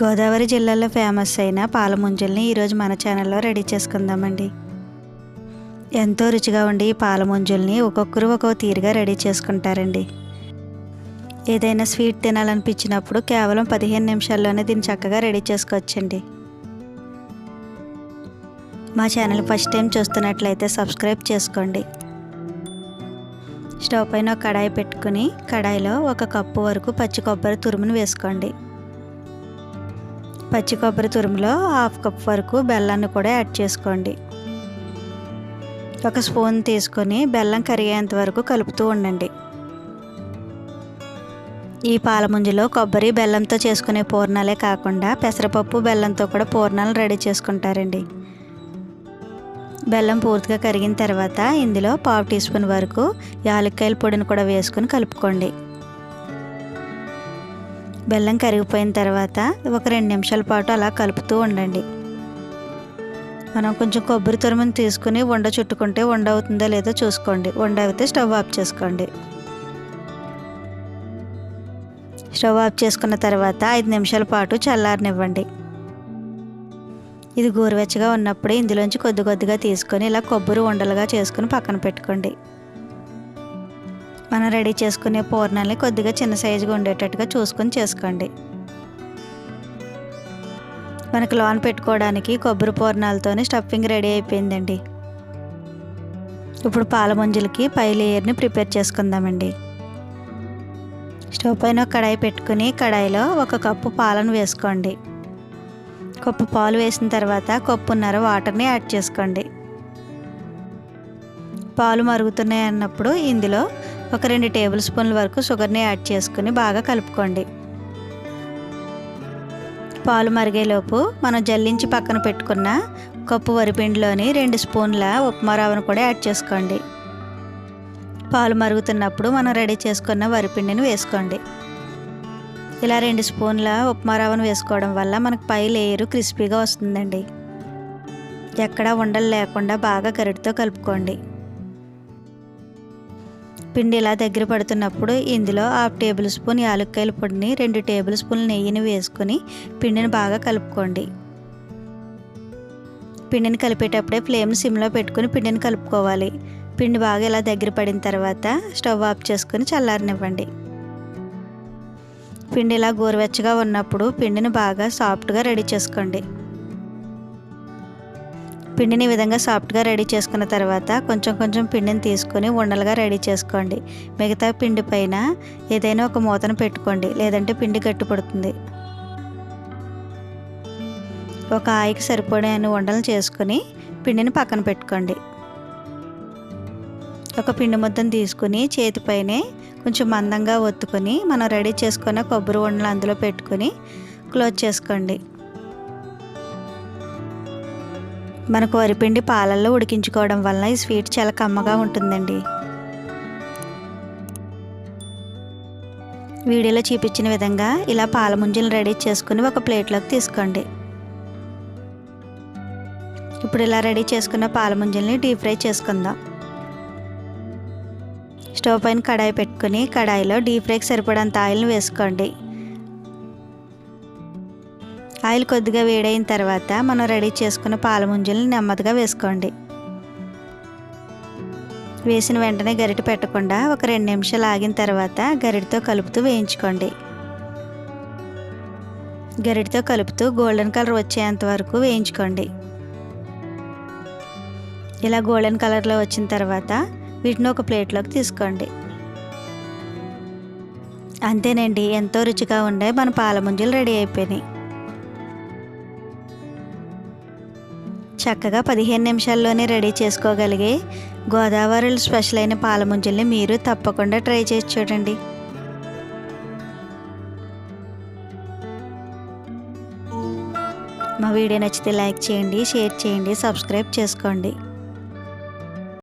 గోదావరి జిల్లాలో ఫేమస్ అయిన పాల ముంజల్ని ఈరోజు మన ఛానల్లో రెడీ చేసుకుందామండి. ఎంతో రుచిగా ఉండి ఈ పాల ముంజల్ని ఒక్కొక్కరు ఒక్కొక్క తీరుగా రెడీ చేసుకుంటారండి. ఏదైనా స్వీట్ తినాలనిపించినప్పుడు కేవలం పదిహేను నిమిషాల్లోనే దీన్ని చక్కగా రెడీ చేసుకోవచ్చండి. మా ఛానల్ ఫస్ట్ టైం చూస్తున్నట్లయితే సబ్స్క్రైబ్ చేసుకోండి. స్టవ్ పైన ఒక కడాయి పెట్టుకుని కడాయిలో ఒక కప్పు వరకు పచ్చి కొబ్బరి తురుమును వేసుకోండి. పచ్చి కొబ్బరి తురుములో హాఫ్ కప్ వరకు బెల్లాన్ని కూడా యాడ్ చేసుకోండి. ఒక స్పూన్ తీసుకొని బెల్లం కరిగేంత వరకు కలుపుతూ ఉండండి. ఈ పాలముంజలో కొబ్బరి బెల్లంతో చేసుకునే పూర్ణాలే కాకుండా పెసరపప్పు బెల్లంతో కూడా పూర్ణాలు రెడీ చేసుకుంటారండి. బెల్లం పూర్తిగా కరిగిన తర్వాత ఇందులో పావు టీ స్పూన్ వరకు యాలక్కాయల పొడిని కూడా వేసుకొని కలుపుకోండి. బెల్లం కరిగిపోయిన తర్వాత ఒక రెండు నిమిషాల పాటు అలా కలుపుతూ ఉండండి. మనం కొంచెం కొబ్బరి తురుముని తీసుకుని వండ చుట్టుకుంటే వండ అవుతుందో లేదో చూసుకోండి. వండ అయితే స్టవ్ ఆఫ్ చేసుకోండి. స్టవ్ ఆఫ్ చేసుకున్న తర్వాత ఐదు నిమిషాల పాటు చల్లారనివ్వండి. ఇది గోరువెచ్చగా ఉన్నప్పుడే ఇందులోంచి కొద్ది కొద్దిగా తీసుకొని ఇలా కొబ్బరి ఉండలుగా చేసుకుని పక్కన పెట్టుకోండి. మనం రెడీ చేసుకునే పూర్ణాలని కొద్దిగా చిన్న సైజుగా ఉండేటట్టుగా చూసుకొని చేసుకోండి. మనకు లోన్ పెట్టుకోవడానికి కొబ్బరి పూర్ణాలతోనే స్టఫింగ్ రెడీ అయిపోయిందండి. ఇప్పుడు పాల ముంజలకి పై లేయర్ని ప్రిపేర్ చేసుకుందామండి. స్టవ్ పైన కడాయి పెట్టుకుని కడాయిలో ఒక కప్పు పాలను వేసుకోండి. కప్పు పాలు వేసిన తర్వాత కప్పున్నర వాటర్ని యాడ్ చేసుకోండి. పాలు మరుగుతున్నాయి అన్నప్పుడు ఇందులో ఒక రెండు టేబుల్ స్పూన్ల వరకు షుగర్ని యాడ్ చేసుకుని బాగా కలుపుకోండి. పాలు మరిగేలోపు మనం జల్లించి పక్కన పెట్టుకున్న కప్పు వరిపిండిలోని రెండు స్పూన్ల ఉప్మా రవ్వను కూడా యాడ్ చేసుకోండి. పాలు మరుగుతున్నప్పుడు మనం రెడీ చేసుకున్న వరిపిండిని వేసుకోండి. ఇలా రెండు స్పూన్ల ఉప్మా రవ్వను వేసుకోవడం వల్ల మనకు పై లేయరు క్రిస్పీగా వస్తుందండి. ఎక్కడా ఉండలు లేకుండా బాగా గరిటితో కలుపుకోండి. పిండి ఇలా దగ్గర పడుతున్నప్పుడు ఇందులో హాఫ్ టేబుల్ స్పూన్ యాలక్కాయల పొడిని రెండు టేబుల్ స్పూన్ నెయ్యిని వేసుకొని పిండిని బాగా కలుపుకోండి. పిండిని కలిపేటప్పుడే ఫ్లేమ్ సిమ్లో పెట్టుకుని పిండిని కలుపుకోవాలి. పిండి బాగా ఇలా దగ్గర పడిన తర్వాత స్టవ్ ఆఫ్ చేసుకొని చల్లారనివ్వండి. పిండి ఇలా గోరువెచ్చగా ఉన్నప్పుడు పిండిని బాగా సాఫ్ట్గా రెడీ చేసుకోండి. పిండిని ఈ విధంగా సాఫ్ట్గా రెడీ చేసుకున్న తర్వాత కొంచెం కొంచెం పిండిని తీసుకొని ఉండలుగా రెడీ చేసుకోండి. మిగతా పిండి పైన ఏదైనా ఒక మూతను పెట్టుకోండి. లేదంటే పిండి గట్టిపడుతుంది ఒక ఆయికి సరిపడే ఉండలు చేసుకొని పిండిని పక్కన పెట్టుకోండి. ఒక పిండి ముద్దను తీసుకుని చేతిపైనే కొంచెం మందంగా ఒత్తుకొని మనం రెడీ చేసుకున్న కొబ్బరి ఉండలు అందులో పెట్టుకొని క్లోజ్ చేసుకోండి. మనకు వరిపిండి పాలల్లో ఉడికించుకోవడం వల్ల ఈ స్వీట్ చాలా కమ్మగా ఉంటుందండి. వీడియోలో చూపించిన విధంగా ఇలా పాల ముంజలు రెడీ చేసుకుని ఒక ప్లేట్లోకి తీసుకోండి. ఇప్పుడు ఇలా రెడీ చేసుకున్న పాల ముంజల్ని డీప్ ఫ్రై చేసుకుందాం. స్టవ్ పైన కడాయి పెట్టుకుని కడాయిలో డీప్ ఫ్రైకి సరిపడంత ఆయిల్ని వేసుకోండి. ఆయిల్ కొద్దిగా వేడైన తర్వాత మనం రెడీ చేసుకున్న పాల ముంజల్ని నెమ్మదిగా వేసుకోండి. వేసిన వెంటనే గరిట పెట్టకుండా ఒక రెండు నిమిషాలు ఆగిన తర్వాత గరిటతో కలుపుతూ వేయించుకోండి. గరిటతో కలుపుతూ గోల్డెన్ కలర్ వచ్చేంత వరకు వేయించుకోండి. ఇలా గోల్డెన్ కలర్లో వచ్చిన తర్వాత వీటిని ఒక ప్లేట్లోకి తీసుకోండి. అంతేనండి ఎంతో రుచిగా ఉండే మన పాల ముంజలు రెడీ అయిపోయినాయి. చక్కగా పదిహేను నిమిషాల్లోనే రెడీ చేసుకోగలిగే గోదావరి స్పెషల్ అయిన పాలముంజల్ని మీరు తప్పకుండా ట్రై చేసి చూడండి. మా వీడియో నచ్చితే లైక్ చేయండి షేర్ చేయండి సబ్స్క్రైబ్ చేసుకోండి.